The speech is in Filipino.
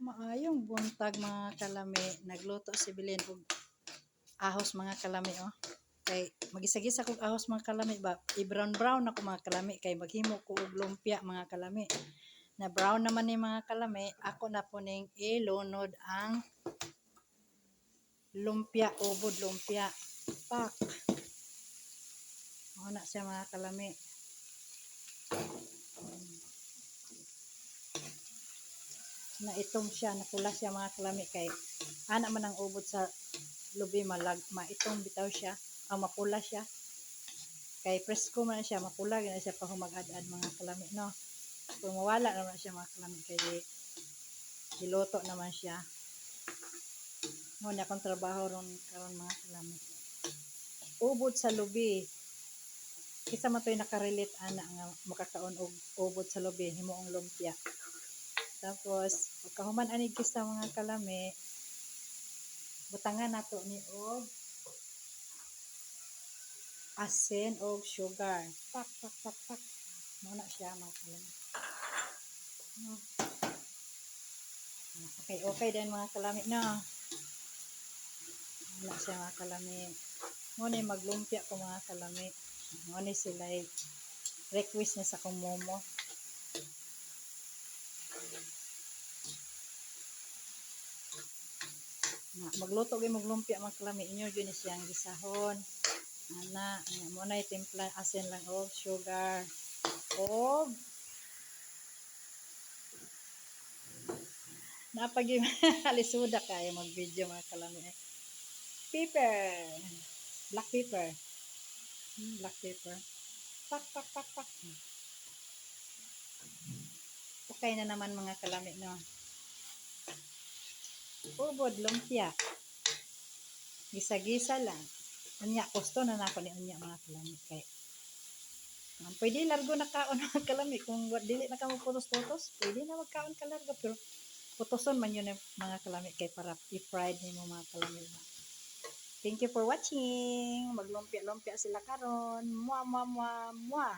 Maayong buntag mga kalami. Nagluto si Bilin og ahos mga kalami oh. Kay magisagisa kog ahos mga kalami ba. I-brown brown ako mga kalami kay maghimo ko og lumpia mga kalami. Na brown naman ni mga kalami, ako na po ning ilunod ang lumpia, ubod lumpia. Pak. Mao na siya mga kalami. Na itong siya, napula siya mga kalami kay ana man ang ubod sa lubi malag, maitong bitaw siya, ang mapula siya. Kay presko man siya, mapula gina siya pa humagad-ad mga kalami, no. Kung mawala naman siya mga kalami kay giluto naman siya. Mo na akong trabaho ron karon mga kalami. Ubod sa lubi. Kisa man to'y nakarelate ana nga makakaon og ubod sa lubi himuong lumpia. Tapos, pagkahuman anig sa mga kalami, butangan nato ni og asin og sugar. Pak, pak, pak, pak. Muna siya mga kalami. Okay, okay din mga kalami na. Muna siya mga kalami. Muna maglumpia ko mga kalami. Muna sila request na sa kong momo. Na, magluto gyud maglumpia mga kalami inyo gyud ni siyang gisahon. Ana, mo na timpla asin lang og sugar. Og Napag yung alisuda kaya mag-video mga kalami. Pepper. Black pepper. Hmm, black pepper. Pak, pak, pak, pak. Okay na naman mga kalami, no? Ubod, lumpia. Gisa-gisa lang. Unya, gusto na nako ni unya mga kalami. Kay, um, pwede largo na kaon mga kalami. Kung dili na ka mo putos-putos, pwede na magkaon ka largo. Pero, putoson man yun yung mga kalami. Kay para i-fried ni mo mga kalami. Thank you for watching. Maglumpia-lumpia sila karon. Mua, mua, mua, mua.